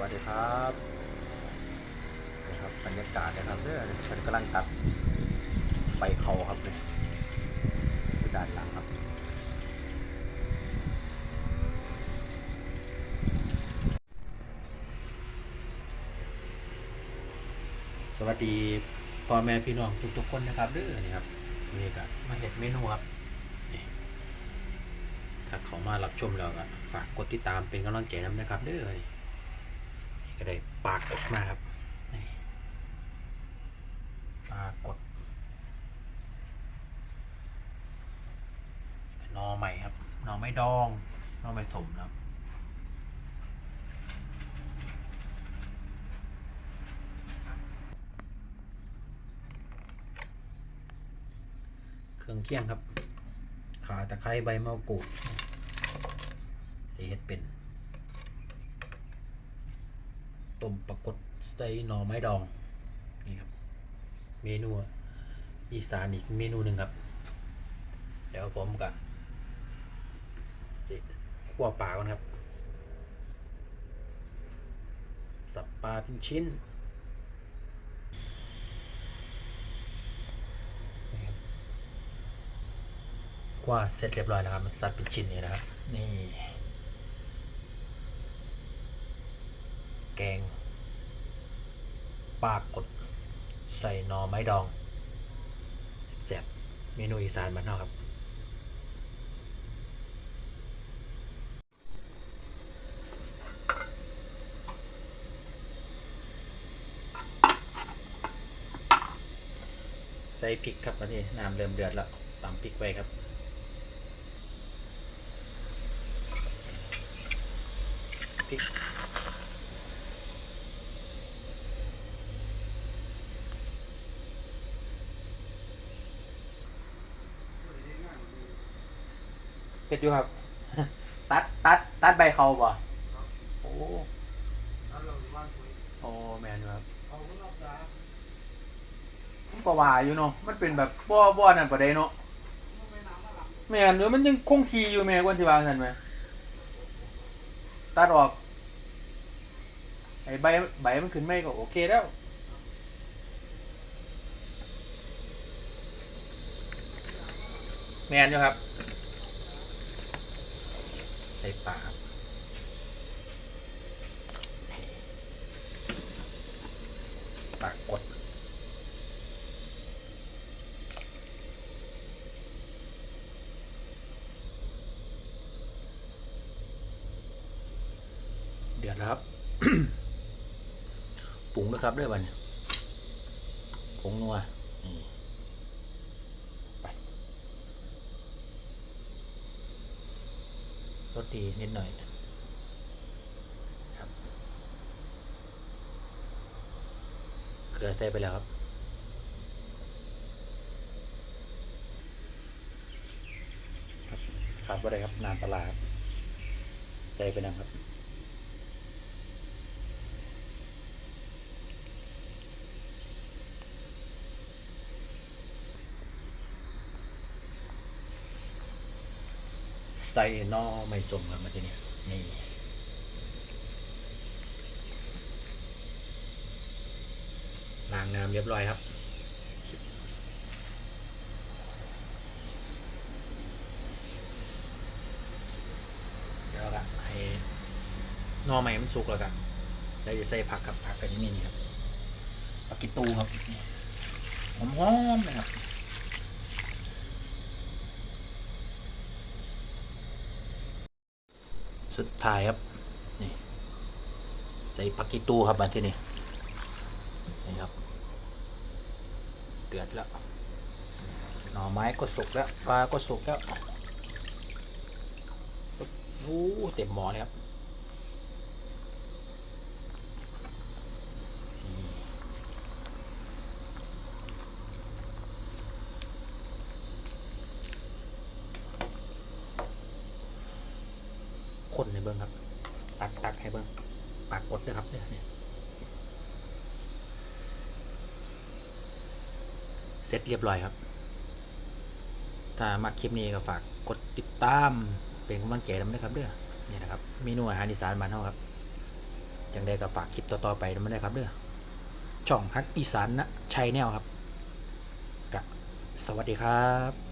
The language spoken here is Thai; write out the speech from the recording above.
วัสดีครับนะครับบรรยากาศนะครับเด้อฉันกำลังตัดใบเขาครับเลยด้านหลังครับสวัสดีพ่อแม่พี่น้องทุกๆคนนะครับเด้อนี่ครับนี่ก็มาเห็ดเมนูครับถ้าเขามารับชมแล้วก็ฝากกดติดตามเป็นกำลังใจน้ำนะครับเด้อ ก็ได้ปากกดมาครับปากกดเป็นนอใหม่ครับนอไม้ดองนอไม้สมนะครับเครื่องเคียงครับ ขาตะไคร้ใบมะกรูดเฮ็ดเป็น ต้มปลากดสไตล์หน่อไม้ดองนี่ครับเมนูอีสานอีกเมนูหนึ่งครับ เดี๋ยวผมกับขั่วปลาก่อนครับ สับปลาเป็นชิ้นกว่าเสร็จเรียบร้อยแล้วครับมันสัดเป็นชิ้นนี้นะครับ นี่ แกง ปลากด ใส่หน่อไม้ดองแซ่บเมนูอีสานบ้านนอกครับ ใส่พริกครับตอนนี้น้ำเริ่มเดือดแล้วตำพริกไว้ครับพริก เผ็ดอยู่ครับ ตัดตัดตัดใบเขาบ่โอ้โอ้แมนอยู่ครับมันก็ว่าอยู่เนาะมันเป็นแบบบ่บ่นั่นประเดี๋เนาะแม่นอยู่มันยังคงทีอยู่แม่กวนที่วางสันไหมตัดออกไอ้ใบใบมันขึ้นไม่ก็โอเคแล้วแมนอยู่ครับ ใส่ปากปากกด เดือดแล้วครับปรุงนะครับด้วยวันผงนัวนี่ไป รถดีนิดหน่อยครับเกลือใส่ไปแล้วครับครับขาดอะไรครับนานปลาดใส่ไปนะครับ ใส่นอไม่สมครับมาทีนี้นี่ล้างน้ำเรียบร้อยครับ เดี๋ยวเราก็ให้นอใหม่มันสุกแล้วกันแล้วจะใส่ผักครับผักกันนี่นี่ครับผักกิตูครับหอมๆนะครับ สุดท้ายครับ นี่ ใส่ปักกิตูครับมาที่นี่นี่ครับ เดือดแล้ว หน่อไม้ก็สุกแล้ว ปลาก็สุกแล้วโอ้เต็มหม้อเลยครับ คนในเบิ้งครับ ตักตักให้เบิ้งปากกดนะครับเนี่ยเนี่ยเสร็จเรียบร้อยครับ ถ้ามาคลิปนี้ก็ฝากกดติดตามเป็นกำลังใจนำด้วยครับเด้อนี่นะครับเมนูอาหารอีสานบ้านเฮาครับจังได้ก็ฝากคลิปต่อๆไปด้วยนะครับเด้อช่องฮักอีสานนะชัยแนวครับกะสวัสดีครับ